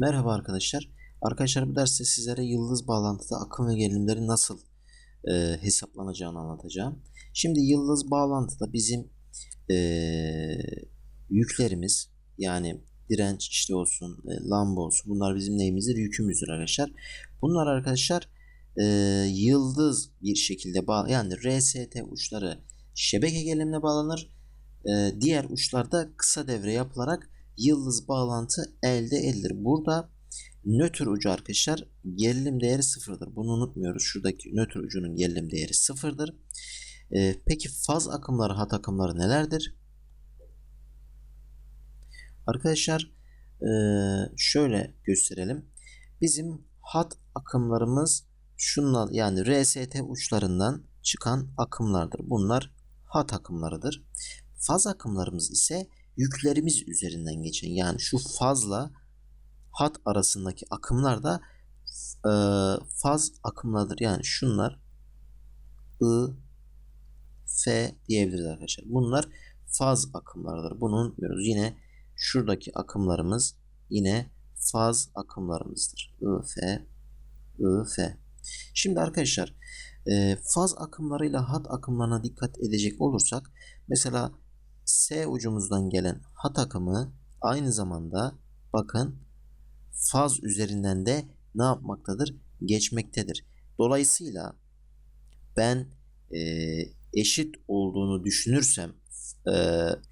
Merhaba arkadaşlar. Arkadaşlar bu derste sizlere yıldız bağlantıda akım ve gerilimlerin nasıl e, hesaplanacağını anlatacağım. Şimdi yıldız bağlantıda bizim e, yüklerimiz yani direnç işte olsun, e, lamba olsun bunlar bizim neyimizdir? Yükümüzdür arkadaşlar. Bunlar arkadaşlar e, yıldız bir şekilde bağ yani RST uçları şebeke gerilimine bağlanır. E, diğer uçlarda kısa devre yapılarak yıldız bağlantı elde edilir. Burada nötr ucu arkadaşlar gerilim değeri sıfırdır. Bunu unutmuyoruz. Şuradaki nötr ucunun gerilim değeri sıfırdır. Ee, peki faz akımları, hat akımları nelerdir? Arkadaşlar ee, şöyle gösterelim. Bizim hat akımlarımız şunlar yani RST uçlarından çıkan akımlardır. Bunlar hat akımlarıdır. Faz akımlarımız ise yüklerimiz üzerinden geçen yani şu fazla hat arasındaki akımlar da e, faz akımlardır. Yani şunlar I, F diyebiliriz arkadaşlar. Bunlar faz akımlarıdır. Bunu unutmuyoruz. Yine şuradaki akımlarımız yine faz akımlarımızdır. I, F, I, F. Şimdi arkadaşlar e, faz akımlarıyla hat akımlarına dikkat edecek olursak mesela S ucumuzdan gelen hat akımı aynı zamanda bakın faz üzerinden de ne yapmaktadır? Geçmektedir. Dolayısıyla ben e, eşit olduğunu düşünürsem e,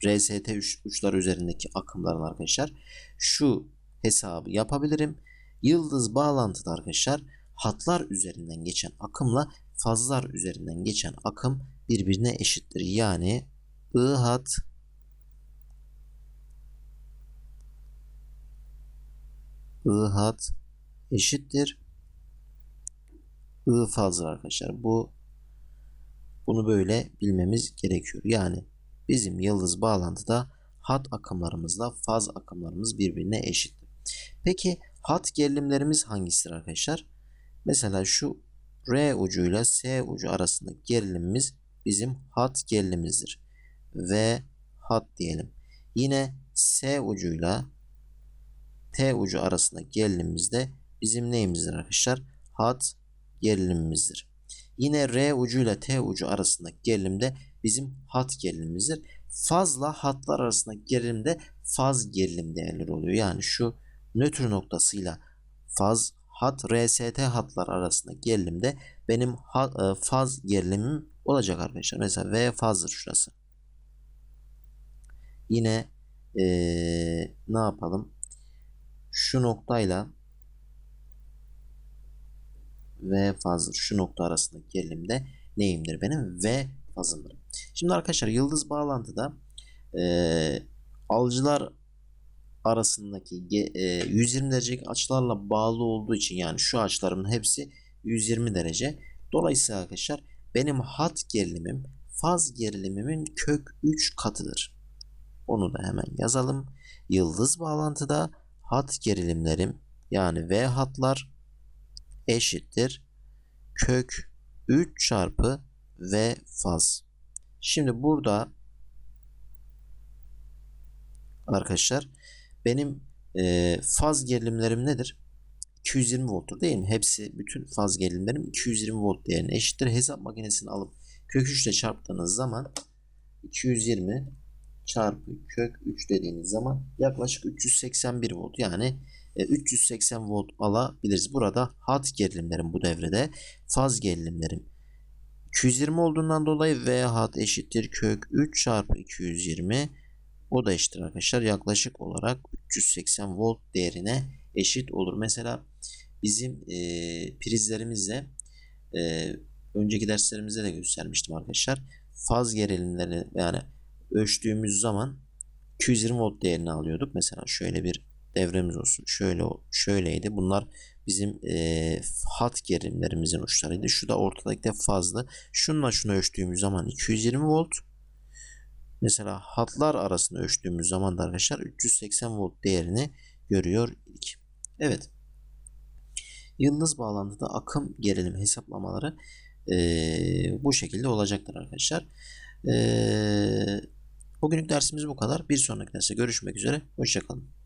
RST uç, uçlar üzerindeki akımların arkadaşlar şu hesabı yapabilirim. Yıldız bağlantıda arkadaşlar hatlar üzerinden geçen akımla fazlar üzerinden geçen akım birbirine eşittir. Yani I hat I hat eşittir I fazdır arkadaşlar. Bu bunu böyle bilmemiz gerekiyor. Yani bizim yıldız bağlantıda hat akımlarımızla faz akımlarımız birbirine eşittir. Peki hat gerilimlerimiz hangisidir arkadaşlar? Mesela şu R ucuyla S ucu arasındaki gerilimimiz bizim hat gerilimimizdir. V hat diyelim. Yine S ucuyla T ucu arasında gerilimimiz de bizim neyimizdir arkadaşlar? Hat gerilimimizdir. Yine R ucuyla T ucu arasındaki gerilim de bizim hat gerilimimizdir. Fazla hatlar arasındaki gerilim de faz gerilim değerleri oluyor. Yani şu nötr noktasıyla faz hat RST hatlar arasında gerilimde benim hat, e, faz gerilimim olacak arkadaşlar. Mesela V fazdır şurası. Yine ee, ne yapalım? Şu noktayla V fazdır. Şu nokta arasındaki gerilimde neyimdir benim? V fazımdır. Şimdi arkadaşlar yıldız bağlantıda ee, alıcılar arasındaki e, 120 derecelik açılarla bağlı olduğu için yani şu açılarımın hepsi 120 derece. Dolayısıyla arkadaşlar benim hat gerilimim faz gerilimimin kök 3 katıdır. Onu da hemen yazalım. Yıldız bağlantıda hat gerilimlerim yani V hatlar eşittir kök 3 çarpı V faz. Şimdi burada arkadaşlar benim e, faz gerilimlerim nedir? 220 volttur değil mi? Hepsi bütün faz gerilimlerim 220 volt değerine eşittir. Hesap makinesini alıp kök 3 ile çarptığınız zaman 220 çarpı kök 3 dediğiniz zaman yaklaşık 381 volt yani 380 e, volt alabiliriz. Burada hat gerilimlerim bu devrede faz gerilimlerim 220 olduğundan dolayı V hat eşittir kök 3 çarpı 220 o da eşittir arkadaşlar yaklaşık olarak 380 volt değerine eşit olur. Mesela bizim e, prizlerimizde e, önceki derslerimizde de göstermiştim arkadaşlar. Faz gerilimlerini yani ölçtüğümüz zaman 220 volt değerini alıyorduk. Mesela şöyle bir devremiz olsun. Şöyle şöyleydi. Bunlar bizim e, hat gerilimlerimizin uçlarıydı. Şu da ortadaki de fazla. Şununla şunu ölçtüğümüz zaman 220 volt. Mesela hatlar arasında ölçtüğümüz zaman da arkadaşlar 380 volt değerini görüyor idik. Evet. Yıldız bağlantıda akım gerilim hesaplamaları e, bu şekilde olacaktır arkadaşlar. Eee Bugünlük dersimiz bu kadar. Bir sonraki derste görüşmek üzere. Hoşçakalın.